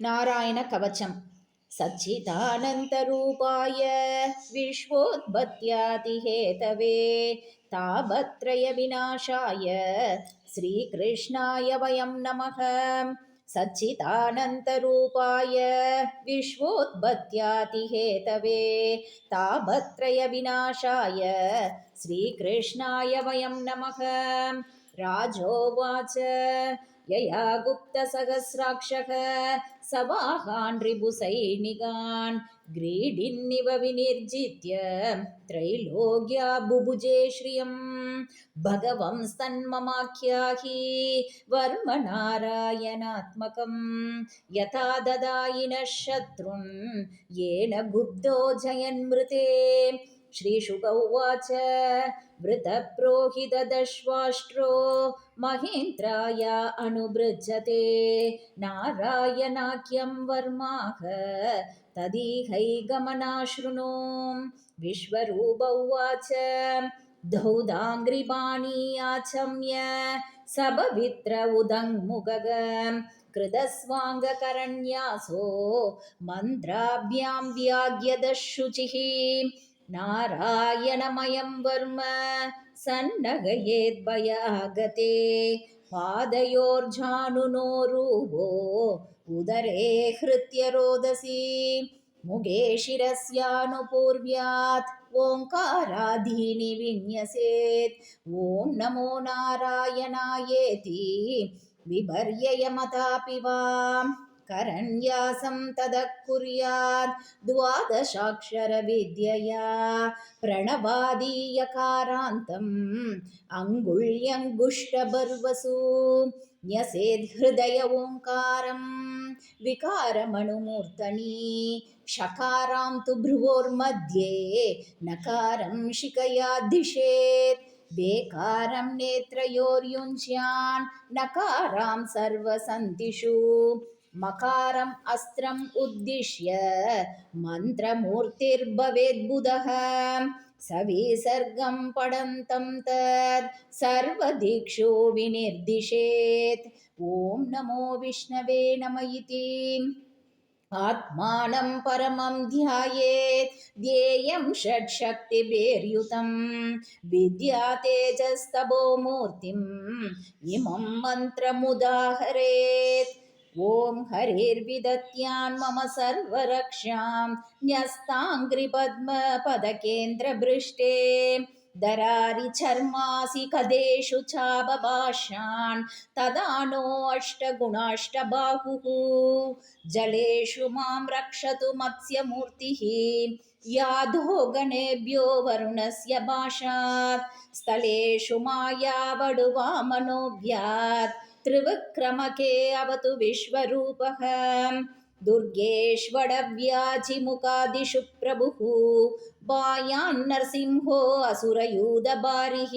नारायणकवचम् सच्चिदानन्तरूपाय विश्वोत्पत्त्यादिहेतवे तापत्रयविनाशाय श्रीकृष्णाय वयं नमः। सच्चिदानन्तरूपाय विश्वोत्पत्त्यादिहेतवे तापत्रयविनाशाय श्रीकृष्णाय वयं नमः। राजोवाच यया गुप्तसहस्राक्षः सवाहान् रिपुसैनिकान् ग्रीडिन्निव विनिर्जित्य त्रैलोक्या बुभुजे श्रियम् भगवंस्तन्ममाख्याहि वर्मनारायणात्मकम् यथा ददायिनः शत्रुन् येन गुब्धो जयन्मृते। श्रीशुक उवाच वृतप्रोहितदश्वाष्ट्रो महेन्द्राय अनुबृजते नारायणाख्यं वर्माः तदीहैगमनाशृणु विश्वरूप उवाच धौदाङ्घ्रिपाणी आचम्य सपवित्र उदङ्मुगग कृतस्वाङ्गकरण्यासो मन्त्राभ्यां व्याग्यदशुचिः नारायणमयं वर्म सन्नगयेद्भयागते। पादयोर्जानुनोरूपो उदरे हृत्य रोदसी मुगे शिरस्यानुपूर्व्यात् ओङ्कारादीनि विन्यसेत्। ॐ नमो नारायणायेति बिभर्ययमतापि वा करन्यासं तदः कुर्यात् द्वादशाक्षरविद्यया प्रणवादीयकारान्तम् अङ्गुल्यङ्गुष्टबर्वसु न्यसेद्हृदय ओङ्कारं विकारमणुमूर्तनि शकारां तु भ्रुवोर्मध्ये नकारं शिकया दिशेत् बेकारं नेत्रयोर्युञ्ज्यान् नकारां सर्वसन्तिषु मकारम् अस्त्रम् उद्दिश्य मन्त्रमूर्तिर्भवेद्बुधः। सविसर्गं पडन्तं तत् सर्वदिक्षु विनिर्दिशेत्। ॐ नमो विष्णवे नम इति आत्मानं परमं ध्यायेत्। ध्येयं षट्शक्तिभिर्युतं। विद्या तेजस्तभो मूर्तिम्। इमं मन्त्रमुदाहरेत् ॐ हरिर्विदत्यान् मम सर्वरक्षां न्यस्ताङ्घ्रिपद्मपदकेन्द्रभृष्टे दरारिचर्मासि कदेषु चाबभाषान् तदा नो अष्टगुणाष्टबाहुः। जलेषु मां रक्षतु मत्स्यमूर्तिः याधो गणेभ्यो वरुणस्य भाषात् स्थलेषु मायावडुवामनोऽभ्यात् त्रिविक्रमके अवतु विश्वरूपः। दुर्गेष्वडव्याजिमुखादिषु प्रभुः। वायान्नरसिंहो असुरयूधबारिः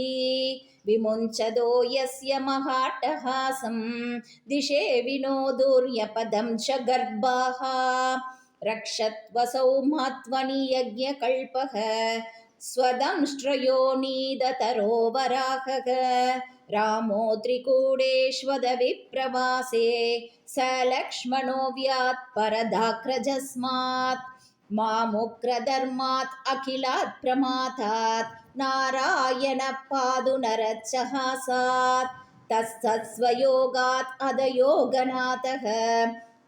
विमुञ्चदो यस्य महाट्टहासं दिशे विनोदुर्यपदं च गर्भाः। रक्षत्वसौ मात्वनि यज्ञकल्पः स्वदंष्ट्रयो नीदतरो वराहः रामो त्रिकूडेष्वदविप्रवासे स लक्ष्मणो व्यात् परदाक्रजस्मात्। मामुग्रधर्मात् अखिलात् प्रमातात् नारायणपादुनरच्चहासात् तत्सत्स्वयोगात् अधयोगनाथः।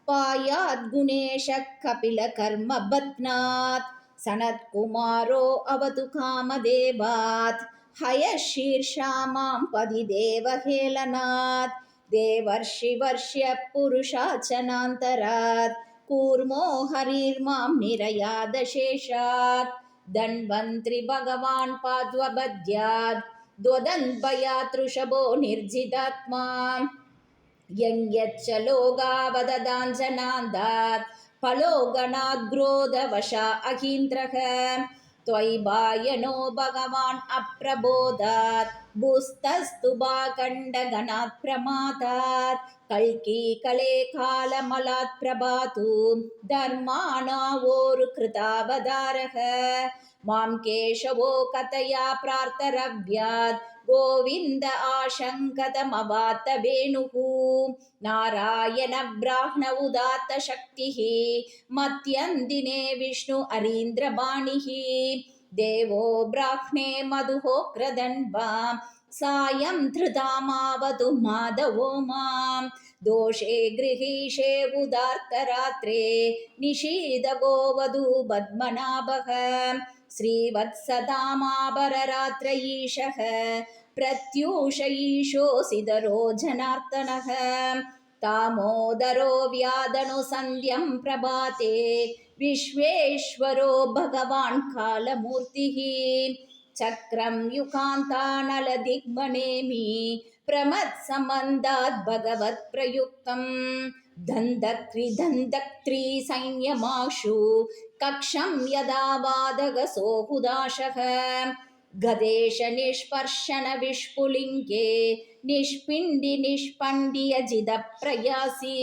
पायाद्गुणेशः कपिलकर्मबध्नात्। सनत्कुमारो अवतु कामदेवात् हयशीर्षा मां पदि देवहेलनात् देवर्षिवर्ष्य पुरुषाचनान्तरात् कूर्मो हरिर्मां निरयादशेषात् धन्वन्त्रि भगवान् पाद्वबध्यात् द्वदन्भयातृषभो निर्जितात्मा यङ्यच्च लोगावददाञ्जनान्दात् फलोगणाद्ग्रोधवशा अहीन्द्रः त्वयि बायनो भगवान् अप्रबोधात् भूस्तस्तु भाकण्डगणात् प्रमादात् कल्की कले कालमलात् प्रभातु धर्माणावोरुकृतावतारः मां केशवो कथया प्रार्तरव्यात् गोविन्द आशङ्कतमवात वेणुः नारायण ब्राह्मण उदात्त शक्तिः मत्यन्दिने विष्णु अरीन्द्रबाणिः देवो ब्राह्मणे मधुः क्रदन्वा सायं धृतामावतु माधवो मां दोषे गृहीषे उदार्तरात्रे निषीदगो वधू पद्मनाभः श्रीवत्सदामाबररात्र ईशः प्रत्यूष ईशोऽसिदरो जनार्दनः दामोदरो व्यादनुसन्ध्यं प्रभाते विश्वेश्वरो भगवान् कालमूर्तिः चक्रं युकान्तानलदिग्मनेमि प्रमत्सम्बन्धात् भगवत्प्रयुक्तं दन्तक्त्रि सैन्यमाशु कक्षं यदा वादगसोहुदाशः गदेश निष्पर्शन विष्पुलिङ्गे निष्पिण्डि निष्पण्डियजिदप्रयासी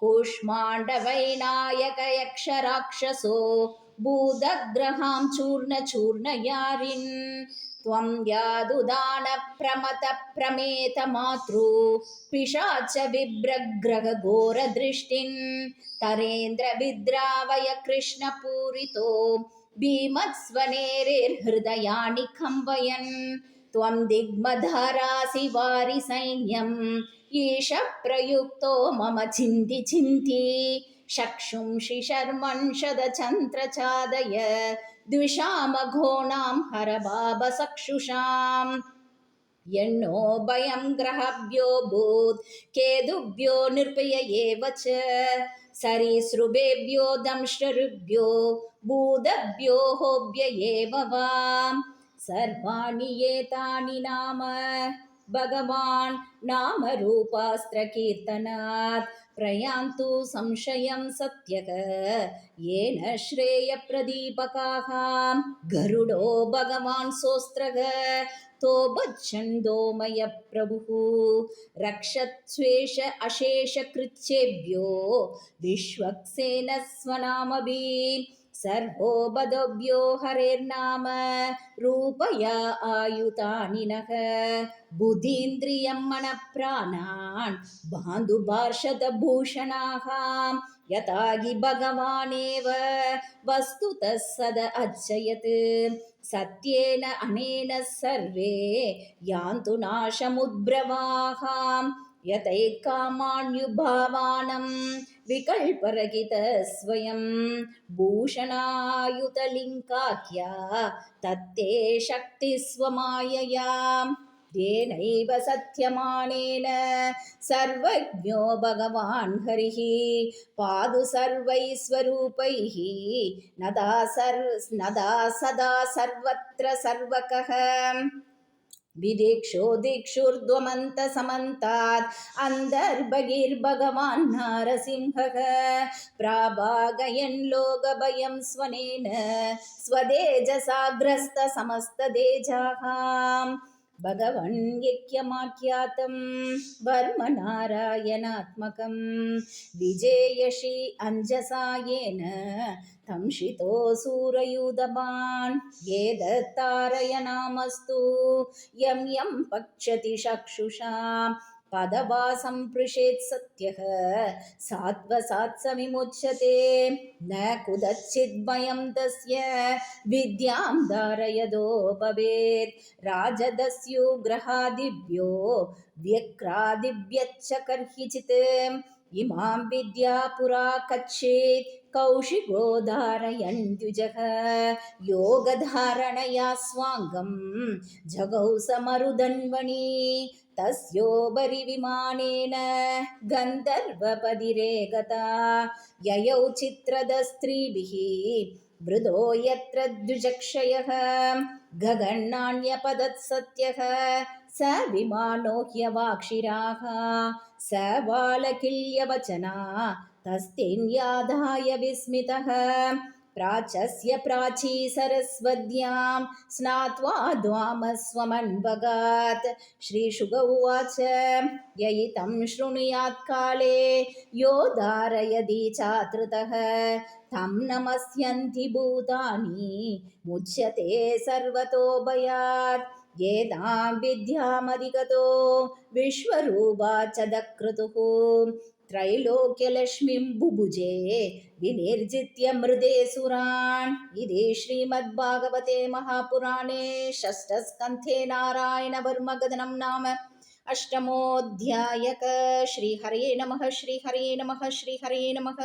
कूष्माण्डवैनायक यक्षराक्षसो भूतग्रहां चूर्णचूर्णयारिन् त्वं यादुदानप्रमतप्रमेतमातृ पिशाच बिभ्रग्रहघोरदृष्टिन् तरेन्द्रविद्रावय कृष्णपूरितो भीमत्स्वनेरिर्हृदयानि कम्पयन् त्वं दिग्मधारासि वारि सैन्यम् ईश प्रयुक्तो मम चिन्ति चिन्ति चक्षुंषि शर्मन्षदचन्द्रचादय द्विषामघोणां हरबाबसक्षुषाम् यन्नो भयं ग्रहभ्यो भूत् केतुभ्यो निर्भय एव च सरीसृभेभ्यो दंष्टरुभ्यो भूतभ्यो होभ्य एव वा सर्वाणि एतानि नाम भगवान् नामरूपास्त्रकीर्तनात् प्रयान्तु संशयं सत्यक येन श्रेयप्रदीपकाः गरुडो भगवान् सोऽस्त्रग तोबच्छन्दोमय प्रभुः रक्षत्स्वेष अशेषकृच्छेभ्यो विश्वक्सेन स्वनामभिः सर्वो बदभ्यो हरेर्नाम रूपया आयुतानि नः बुद्धीन्द्रियं मनप्राणान् बान्धुभार्षदभूषणाः यथा हि भगवानेव वस्तुतः सद अर्चयत् सत्येन अनेन सर्वे यान्तु नाशमुद्भ्रवाः यतैकामान्युभावानं विकल्परहित स्वयं भूषणायुतलिङ्काख्या तत्ते शक्तिस्वमायया तेनैव सत्यमानेन सर्वज्ञो भगवान् हरिः पादु सर्वैः स्वरूपैः नदा सर् नदा सदा सर्वत्र सर्वकः विदिक्षो दिक्षुर्ध्वमन्तसमन्तात् अन्तर्बहिर्भगवान् नारसिंहः प्राभागयन् लोकभयं स्वनेन। स्वदेजसाग्रस्तसमस्तदेजाः भगवन् यज्ञमाख्यातं वर्मनारायणात्मकं विजयशि अञ्जसा येन तंशितो सूरयूदमान् ये दत्तारय नामस्तु यं यं पक्षति चक्षुषां पदवासं पृषेत् सत्यः। सात्वसात्सविमुच्यते न कुतश्चिद्भयं तस्य। विद्यां धारयदो भवेत् राजदस्युग्रहादिभ्यो व्यक्रादिभ्यच्च कर्हिचित् इमां विद्या पुरा कच्छेत्। कौशिको धारयन् द्विजः। योगधारणया स्वाङ्गं जगौ समरुदन्वणि तस्योपरि विमानेन गन्धर्वपदिरे गता ययौ चित्रदस्त्रीभिः वृदो यत्र द्विजक्षयः। गगन्नान्यपदत्सत्यः। स विमानो ह्यवाक्षिराः। स बालकिल्यवचना तस्तिन्यादाय विस्मितः प्राचस्य प्राची सरस्वत्यां स्नात्वा द्वामस्वमन्वगात्। श्रीशुक उवाच ययितं शृणुयात् काले यो धारयति चातृतः। तं नमस्यन्ति भूतानि मुच्यते सर्वतो भयात्। येदां विद्यामधिगतो विश्वरूपा च दक्रतुः त्रैलोक्यलक्ष्मीं बुभुजे विनिर्जित्य मृदे सुरान् इति श्रीमद्भागवते महापुराणे षष्ठस्कन्धे नारायणवर्मगदनं नाम अष्टमोऽध्यायक। श्रीहरे नमः श्रीहरे नमः श्रीहरे नमः